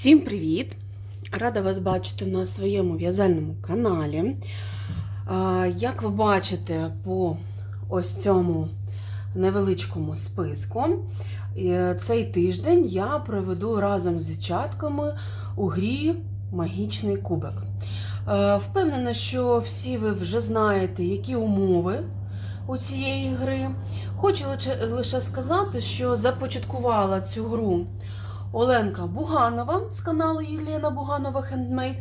Всім привіт! Рада вас бачити на своєму в'язальному каналі. Як ви бачите по ось цьому невеличкому списку, е, цей тиждень я проведу разом з дівчатками у грі Магічний кубик. Е, Впевнена, що всі ви вже знаєте, які умови у цієї гри. Хочу лише, лише сказати, що започаткувала цю гру Оленка Буганова з каналу Єлена Буганова Хендмейд.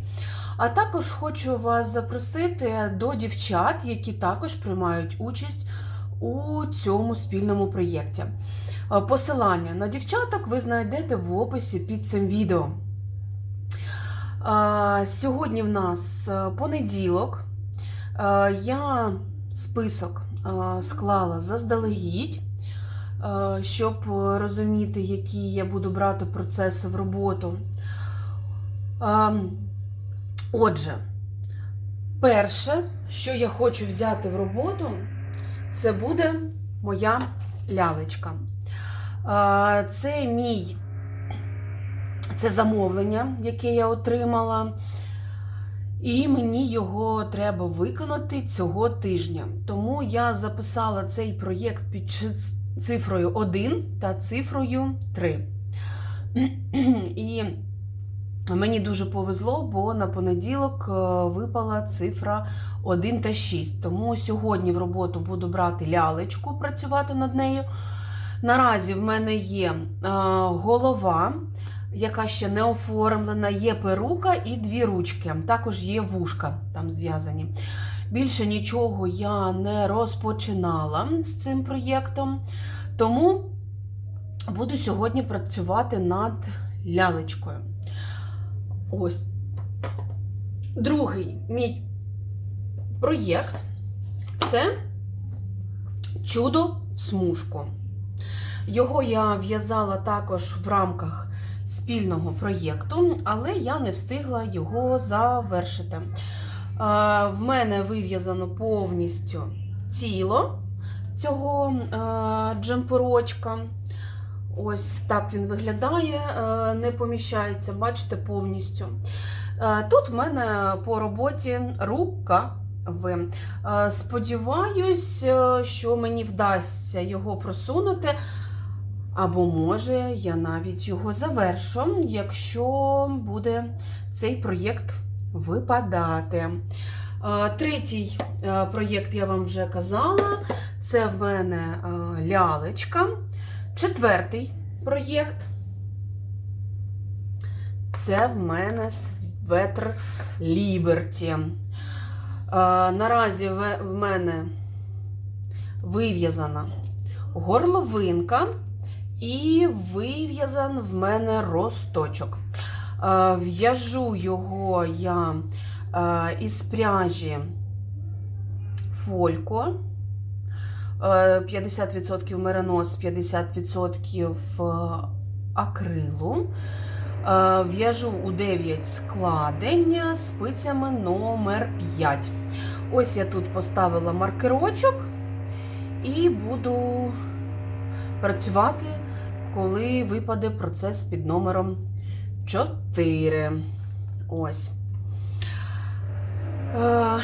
А також хочу вас запросити до дівчат, які також приймають участь у цьому спільному проєкті. Е, Посилання на дівчаток ви знайдете в описі під цим відео. Е, Сьогодні в нас е, понеділок. Я список склала заздалегідь, щоб розуміти, які я буду брати процеси в роботу. Е, Отже, перше, що я хочу взяти в роботу, це буде моя лялечка. Е, Це мій це замовлення, яке я отримала. І мені його треба виконати цього тижня. Тому я записала цей проєкт під цифрою 1 та цифрою 3. І мені дуже повезло, бо на понеділок е, випала цифра 1 та 6. Тому сьогодні в роботу буду брати лялечку, працювати над нею. Наразі в мене є е, голова яка ще не оформлена, є перука і дві ручки. Також є вушка там зв'язані. Більше нічого я не розпочинала з цим проєктом, тому буду сьогодні працювати над лялечкою. Ось. Другий мій проєкт це чудо в смужку. Його я в'язала також в рамках спільного проєкту, але я не встигла його завершити. В мене вив'язано повністю тіло цього джемперочка. Ось так він виглядає, не поміщається, бачите, повністю. Тут в мене по роботі рука. Сподіваюсь, що мені вдасться його просунути. Або, може, я навіть його завершу, якщо буде цей проєкт випадати. Е, Третій е, проєкт я вам вже казала. Це в мене е, лялечка. Четвертий проєкт. Це в мене светр Ліберті. Наразі в мене вив'язана горловинка. І вив'язан в мене росточок. Е, В'яжу його я е, із пряжі фолько. Е, 50% меринос, 50% акрилу. В'яжу у 9 складень спицями номер 5. Ось я тут поставила маркерочок і буду працювати коли випаде процес під номером 4. Ось. Е,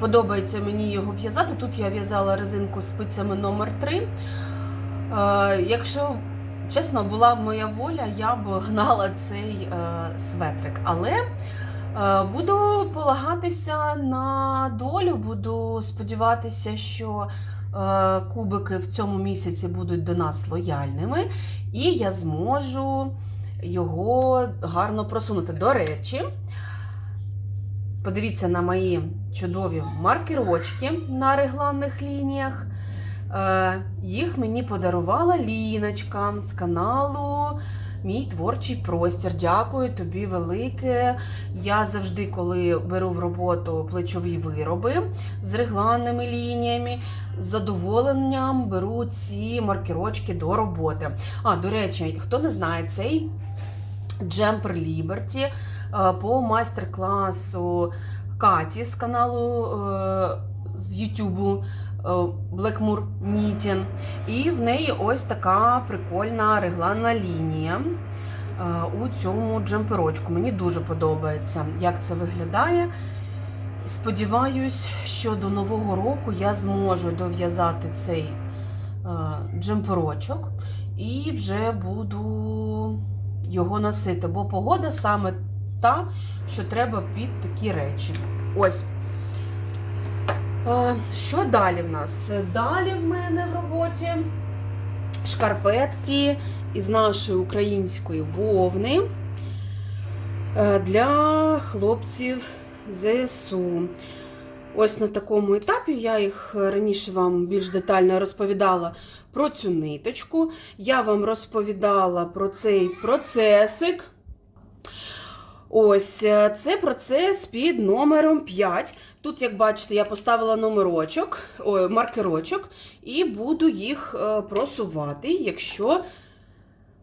Подобається мені його в'язати. Тут я в'язала резинку спицями номер 3. Е, Якщо, чесно, була б моя воля, я б гнала цей е, светрик. Але буду полагатися на долю, буду сподіватися, що кубики в цьому місяці будуть до нас лояльними, і я зможу його гарно просунути. До речі, подивіться на мої чудові маркерочки на регланних лініях. Е, їх мені подарувала Ліночка з каналу. Мій творчий простір. Дякую тобі велике. Я завжди, коли беру в роботу плечові вироби з регланними лініями, з задоволенням беру ці маркерочки до роботи. А, до речі, хто не знає, цей джемпер Liberty по майстер-класу Каті з каналу е, з Ютубу. Blackmoor Knitting. І в неї ось така прикольна регланна лінія. у цьому джемперочку. Мені дуже подобається, як це виглядає. Сподіваюсь, що до Нового року я зможу дов'язати цей е, джемперочок і вже буду його носити, бо погода саме та, що треба під такі речі. Ось. Е, Що далі в нас? Далі в мене в роботі шкарпетки із нашої української вовни е, для хлопців ЗСУ. Ось на такому етапі я їх раніше вам більш детально розповідала про цю ниточку. Я вам розповідала про цей процесик. Ось е, це процес під номером 5. Тут, як бачите, я поставила номерочок, ой, маркерочок, і буду їх е, просувати, якщо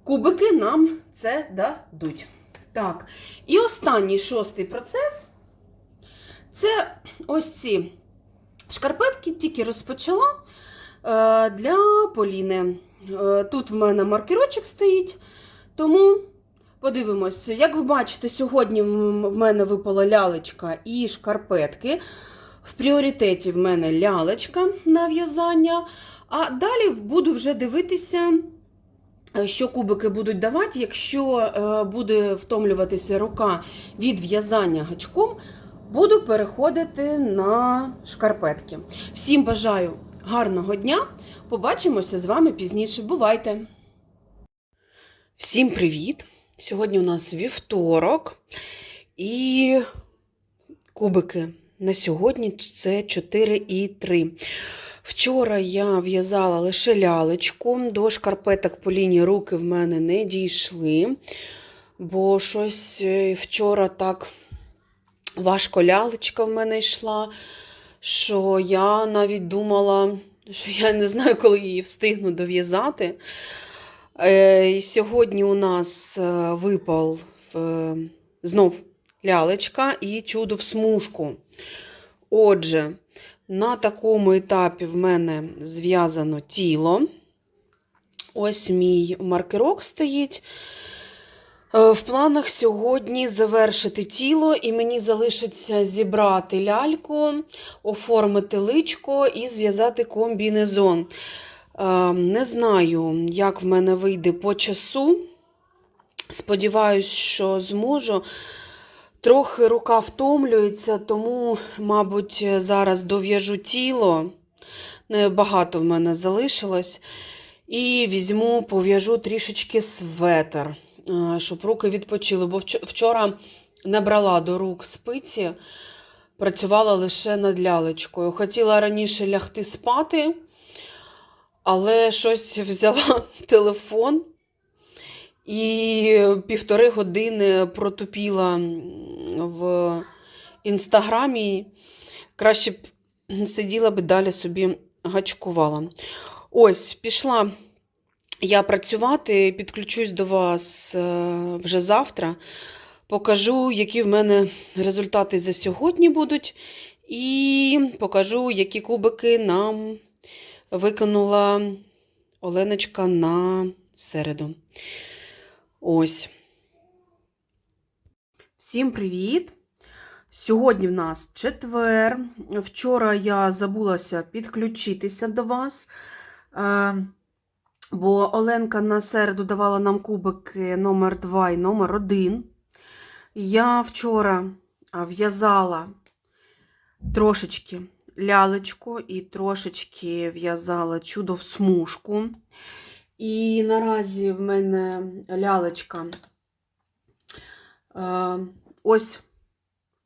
кубики нам це дадуть. Так, і останній шостий процес це ось ці шкарпетки, тільки розпочала е, для Поліни. Тут в мене маркерочок стоїть, тому подивимось. Як ви бачите, сьогодні в мене випала лялечка і шкарпетки. В пріоритеті в мене лялечка на в'язання. А далі буду вже дивитися, е, що кубики будуть давати. Якщо е, буде втомлюватися рука від в'язання гачком, буду переходити на шкарпетки. Всім бажаю гарного дня! Побачимося з вами пізніше. Бувайте! Всім привіт! Сьогодні у нас вівторок і кубики на сьогодні це 4 і 3. Вчора я в'язала лише лялечку, до шкарпеток по лінії руки в мене не дійшли, бо щось е, вчора так важко лялечка в мене йшла, що я навіть думала, що я не знаю, коли її встигну дов'язати. Е, Сьогодні у нас е, випав е, знов лялечка і чудо в смужку. Отже, на такому етапі в мене зв'язано тіло. Ось мій маркерок стоїть. В планах сьогодні завершити тіло, і мені залишиться зібрати ляльку, оформити личко і зв'язати комбінезон. Е, Не знаю, як в мене вийде по часу. Сподіваюсь, що зможу. Трохи рука втомлюється, тому, мабуть, зараз дов'яжу тіло. Небагато в мене залишилось. І візьму, пов'яжу трішечки светр, е, щоб руки відпочили. Бо вчора не брала до рук спиці, працювала лише над лялечкою. Хотіла раніше лягти спати, але щось взяла телефон і півтори години протупіла в інстаграмі. Краще б сиділа б далі собі гачкувала. Ось, пішла я працювати, підключусь до вас е, вже завтра. Покажу, які в мене результати за сьогодні будуть, і покажу, які кубики нам виконала Оленочка на середу. Ось. Всім привіт! Сьогодні в нас четвер. Вчора я забулася підключитися до вас, е, бо Оленка на середу давала нам кубики номер 2 і номер 1. Я вчора в'язала трошечки лялечку і трошечки в'язала чудо в смужку. І наразі в мене лялечка е, ось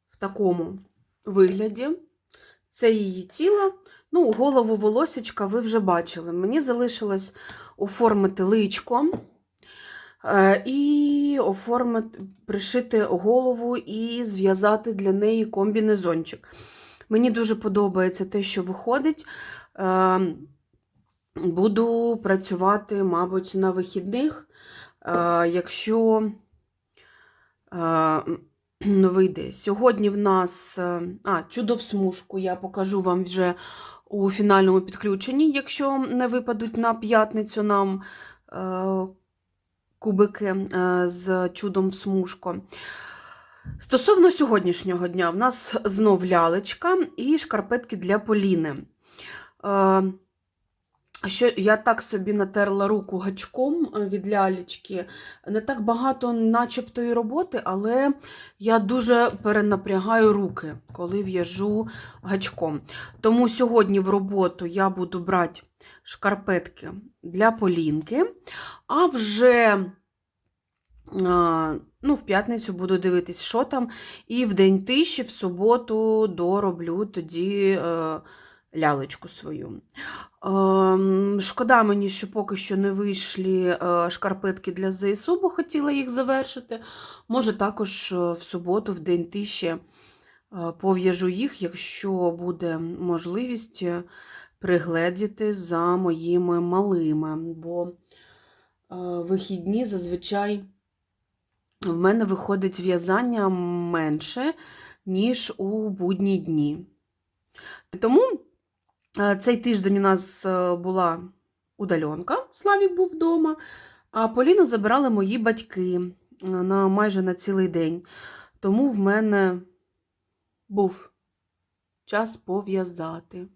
в такому вигляді. Це її тіло. Ну, голову волосечка ви вже бачили. Мені залишилось оформити личко е, і оформити, пришити голову і зв'язати для неї комбінезончик. Мені дуже подобається те, що виходить. Е, Буду працювати, мабуть, на вихідних, е, якщо е, вийде. Сьогодні в нас е, а, смужку я покажу вам вже у фінальному підключенні, якщо не випадуть на п'ятницю нам кубики з чудом в смужку. Стосовно сьогоднішнього дня, в нас знов лялечка і шкарпетки для Поліни. Е, що я так собі натерла руку гачком е, від лялечки. Не так багато начебто і роботи, але я дуже перенапрягаю руки, коли в'яжу гачком. Тому сьогодні в роботу я буду брати шкарпетки для Полінки, а вже ну, в п'ятницю буду дивитись, що там. І в день тиші, в суботу дороблю тоді е, лялечку свою. Ем, Шкода мені, що поки що не вийшли е, шкарпетки для ЗСУ, бо хотіла їх завершити. Може, також е, в суботу, в день тиші, е, пов'яжу їх, якщо буде можливість е, пригледіти за моїми малими. Бо е, вихідні зазвичай в мене виходить в'язання менше, ніж у будні дні. Тому е, цей тиждень у нас е, була удальонка, Славік був вдома, а Поліну забирали мої батьки е, на майже на цілий день. Тому в мене був час пов'язати.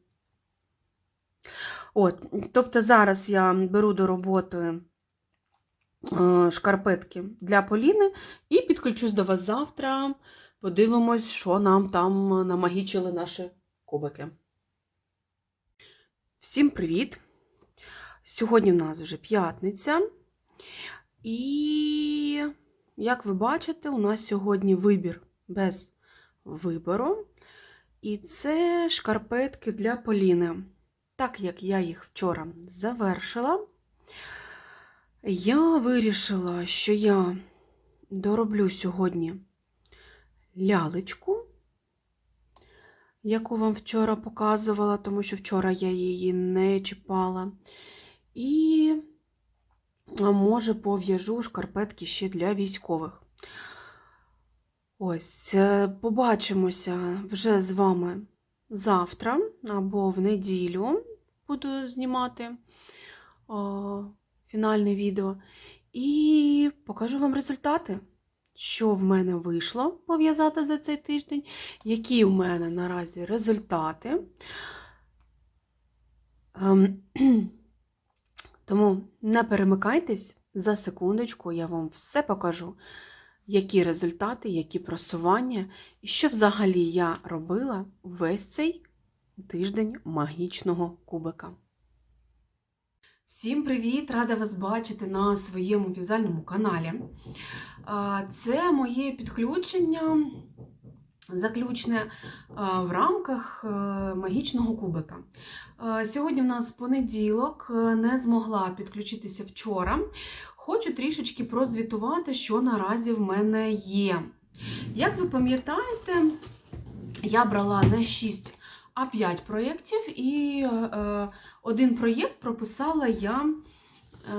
От, тобто зараз я беру до роботи шкарпетки для Поліни і підключусь до вас завтра. Подивимось, що нам там намагічили наші кубики. Всім привіт! Сьогодні в нас вже п'ятниця. І, як ви бачите, у нас сьогодні вибір без вибору. І це шкарпетки для Поліни. Так як я їх вчора завершила, я вирішила, що я дороблю сьогодні лялечку, яку вам вчора показувала, тому що вчора я її не чіпала. І, може, пов'яжу шкарпетки ще для військових. Ось, е, побачимося вже з вами завтра або в неділю буду знімати фінальне відео. І покажу вам результати, що в мене вийшло пов'язати за цей тиждень, які в мене наразі результати. Ем, Тому не перемикайтесь за секундочку, я вам все покажу, які результати, які просування, і що взагалі я робила весь цей тиждень магічного кубика. Всім привіт! Рада вас бачити на своєму в'язальному каналі. Це моє підключення заключне в рамках е, магічного кубика. Сьогодні в нас понеділок, е, не змогла підключитися вчора. Хочу трішечки прозвітувати, що наразі в мене є. Як ви пам'ятаєте, я брала не 6 а 5 проєктів, і е, один проєкт прописала я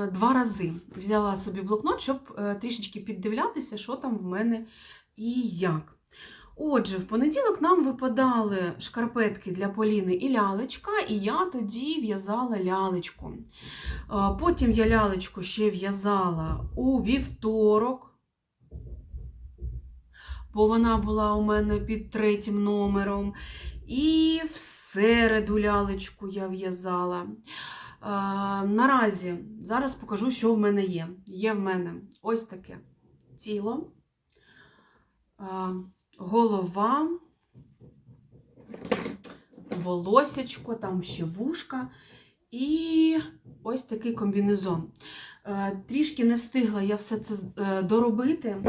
е, два рази. Взяла собі блокнот, щоб е, трішечки піддивлятися, що там в мене і як. Отже, в понеділок нам випадали шкарпетки для Поліни і лялечка, і я тоді в'язала лялечку. Потім я лялечку ще в'язала у вівторок, бо вона була у мене під третім номером. І в середу лялечку я в'язала. А, наразі зараз покажу, що в мене є. Є в мене ось таке тіло, а, голова, волосячко, там ще вушка і ось такий комбінезон. Е, Трішки не встигла я все це е, доробити. Е,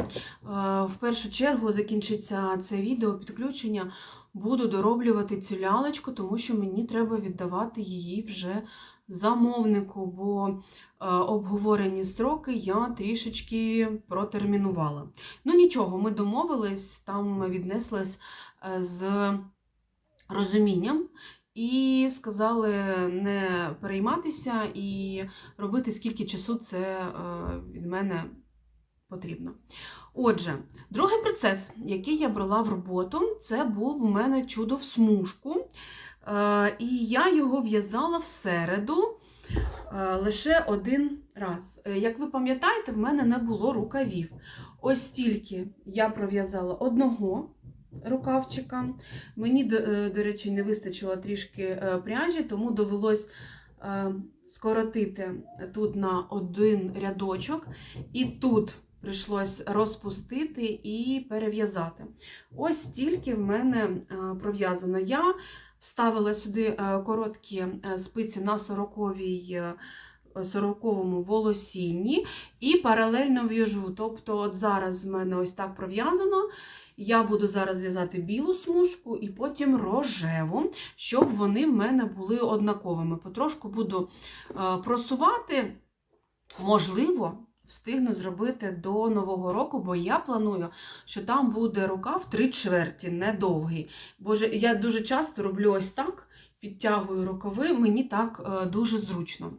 В першу чергу закінчиться це відео підключення буду дороблювати цю лялечку, тому що мені треба віддавати її вже замовнику, бо е, обговорені сроки я трішечки протермінувала. Ну нічого, ми домовились, там віднеслись е, з розумінням. І сказали не перейматися і робити скільки часу це е, від мене потрібно. Отже, другий процес, який я брала в роботу, це був у мене чудо в смужку. Е, І я його в'язала в середу. е, лише один раз. Е, Як ви пам'ятаєте, в мене не було рукавів. Ось стільки я пров'язала одного рукавчика. Мені, до, речі, не вистачило трішки пряжі, тому довелось скоротити тут на один рядочок, і тут прийшлось розпустити і перев'язати. Ось стільки в мене е, пров'язано. Я вставила сюди е, короткі е, спиці на 40-й. е, 40-му волосінні і паралельно в'яжу. Тобто, от зараз в мене ось так пров'язано. Я буду зараз в'язати білу смужку і потім рожеву, щоб вони в мене були однаковими. Потрошку буду просувати, можливо, встигну зробити до Нового року, бо я планую, що там буде рукав три чверті, недовгий. Бо ж я дуже часто роблю ось так, підтягую рукави, мені так е, дуже зручно.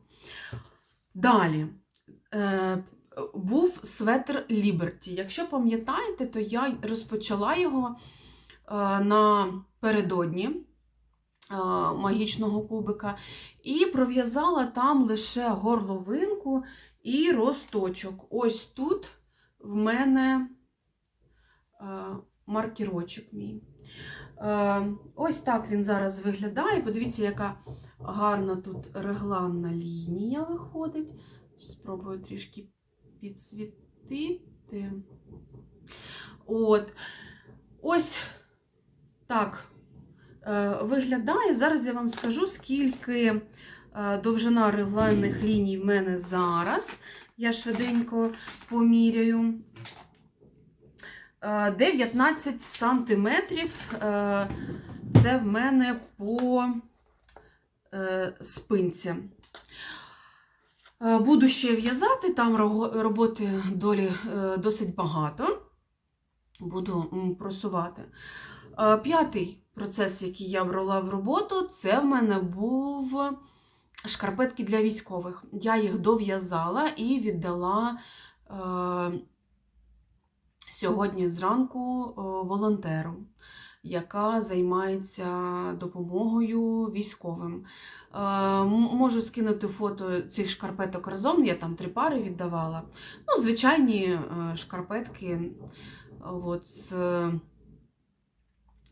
Далі. Е, був светр Liberty. Якщо пам'ятаєте, то я розпочала його е, напередодні магічного кубика і пров'язала там лише горловинку і росточок. Ось тут в мене е, маркерочок мій. Е, Ось так він зараз виглядає. Подивіться, яка гарна тут регланна лінія виходить. Спробую трішки підсвітити. От. Ось так е, виглядає. Зараз я вам скажу, скільки довжина регланних ліній в мене зараз. Я швиденько поміряю. Е, 19 сантиметрів. е, Це в мене по е, спинці. Е, Буду ще в'язати, там роботи долі е, досить багато. Буду просувати. Е, П'ятий процес, який я брала в роботу, це в мене був шкарпетки для військових. Я їх дов'язала і віддала е, сьогодні зранку е, волонтеру, яка займається допомогою військовим. Е, Можу скинути фото цих шкарпеток разом, я там три пари віддавала. Ну, звичайні е, шкарпетки от, з,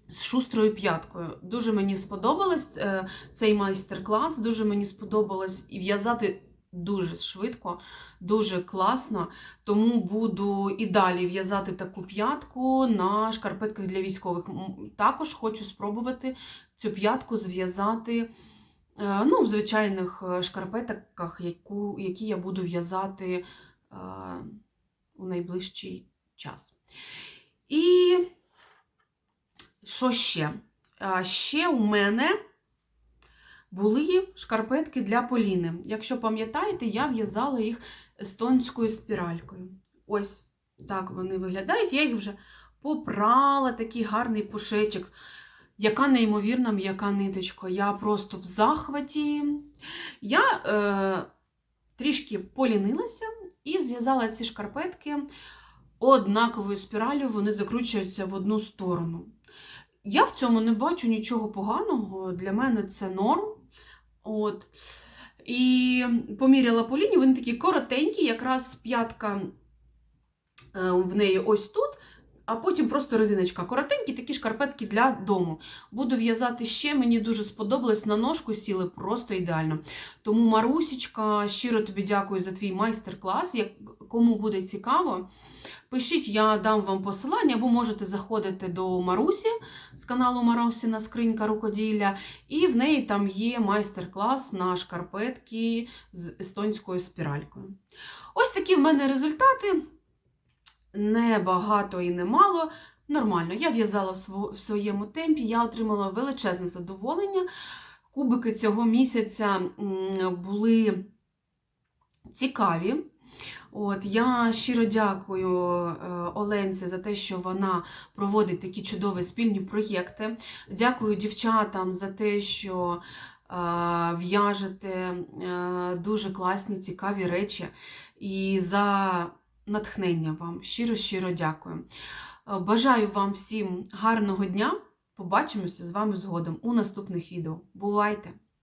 з шустрою п'яткою. Дуже мені сподобалось е, цей майстер-клас, дуже мені сподобалось і в'язати дуже швидко, дуже класно. Тому буду і далі в'язати таку п'ятку на шкарпетках для військових. Також хочу спробувати цю п'ятку зв'язати. Е, Ну, в звичайних е, шкарпетках, яку, які я буду в'язати у найближчий час. І що ще? А, Ще у мене були шкарпетки для Поліни. Якщо пам'ятаєте, я в'язала їх естонською спіралькою. Ось так вони виглядають. Я їх вже попрала, такий гарний пушечок. Яка неймовірна м'яка ниточка. Я просто в захваті. Я е, трішки полінилася і зв'язала ці шкарпетки однаковою спіралю, вони закручуються в одну сторону. Я в цьому не бачу нічого поганого, для мене це норм. От. І поміряла по лінії, вони такі коротенькі, якраз п'ятка е, в неї ось тут, а потім просто резиночка. Коротенькі такі шкарпетки для дому. Буду в'язати ще, мені дуже сподобалось, на ножку сіли просто ідеально. Тому, Марусічка, щиро тобі дякую за твій майстер-клас. Кому буде цікаво, пишіть, я дам вам посилання, або можете заходити до Марусі з каналу Марусіна Скринька рукоділля, і в неї там є майстер-клас на шкарпетки з естонською спіралькою. Ось такі в мене результати. Не багато і не мало. Нормально. Я в'язала в своєму темпі, я отримала величезне задоволення. Кубики цього місяця були цікаві. От, я щиро дякую е, Оленці за те, що вона проводить такі чудові спільні проєкти. Дякую дівчатам за те, що е, в'яжете е, дуже класні, цікаві речі. І за натхнення вам. Щиро-щиро дякую. Е, Бажаю вам всім гарного дня. Побачимося з вами згодом у наступних відео. Бувайте!